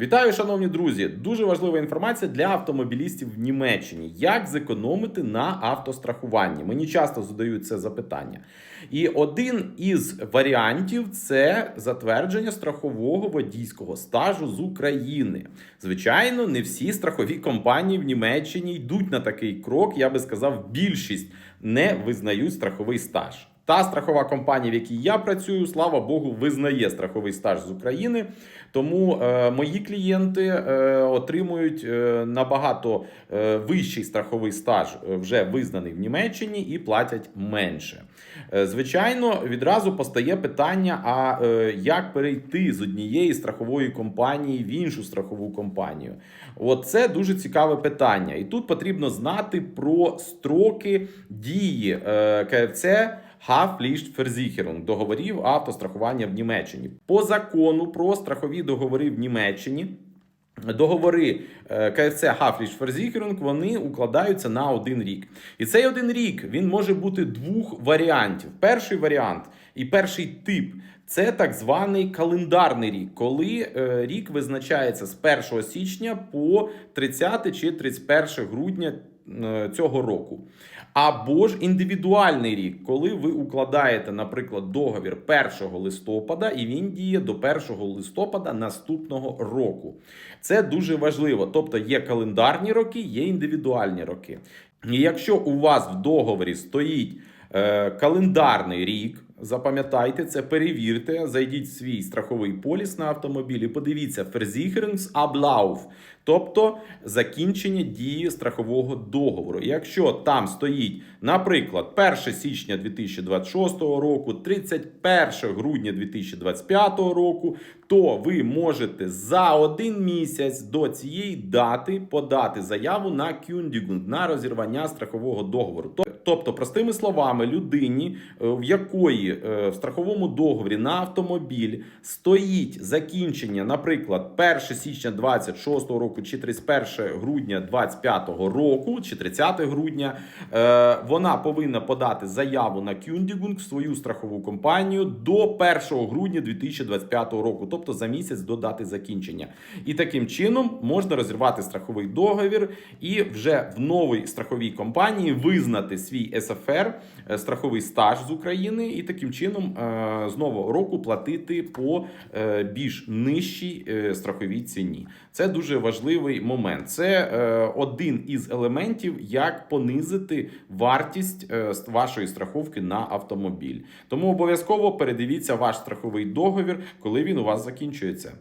Вітаю, шановні друзі! Дуже важлива інформація для автомобілістів в Німеччині. Як зекономити на автострахуванні? Мені часто задають це запитання. І один із варіантів це затвердження страхового водійського стажу з України. Звичайно, не всі страхові компанії в Німеччині йдуть на такий крок. Я би сказав, більшість не визнають страховий стаж. Та страхова компанія, в якій я працюю, слава Богу, визнає страховий стаж з України. Тому е, мої клієнти е, отримують е, набагато е, вищий страховий стаж, е, вже визнаний в Німеччині, і платять менше. Е, звичайно, відразу постає питання: а е, як перейти з однієї страхової компанії в іншу страхову компанію? От це дуже цікаве питання. І тут потрібно знати про строки дії е, КФЦ. Haftpflichtversicherung – договорів автострахування в Німеччині. По закону про страхові договори в Німеччині. Договори е, КФЦ Haftpflichtversicherung, вони укладаються на один рік. І цей один рік він може бути двох варіантів. Перший варіант і перший тип це так званий календарний рік, коли е, рік визначається з 1 січня по 30 чи 31 грудня цього року. Або ж індивідуальний рік, коли ви укладаєте, наприклад, договір 1 листопада, і він діє до 1 листопада наступного року. Це дуже важливо. Тобто є календарні роки, є індивідуальні роки. І якщо у вас в договорі стоїть е, календарний рік, запам'ятайте це, перевірте, зайдіть в свій страховий поліс на автомобіль і подивіться Versicherungsablauf, тобто закінчення дії страхового договору. Якщо там стоїть, наприклад, 1 січня 2026 року, 31 грудня 2025 року, то ви можете за один місяць до цієї дати подати заяву на кюндігунг, на розірвання страхового договору. Тобто, простими словами, людині, е, в якої е, в страховому договорі на автомобіль стоїть закінчення, наприклад, 1 січня 26 року чи 31 грудня 25 року, чи 30 грудня, е, вона повинна подати заяву на кюндігунг в свою страхову компанію до 1 грудня 2025 року, тобто за місяць до дати закінчення. І таким чином можна розірвати страховий договір і вже в новій страховій компанії визнати свій СФР, е, страховий стаж з України, і таким чином е, з нового року платити по е, більш нижчій страховій ціні. Це дуже важливий момент. Це один із елементів, як понизити вартість вашої страховки на автомобіль. Тому обов'язково передивіться ваш страховий договір, коли він у вас закінчується.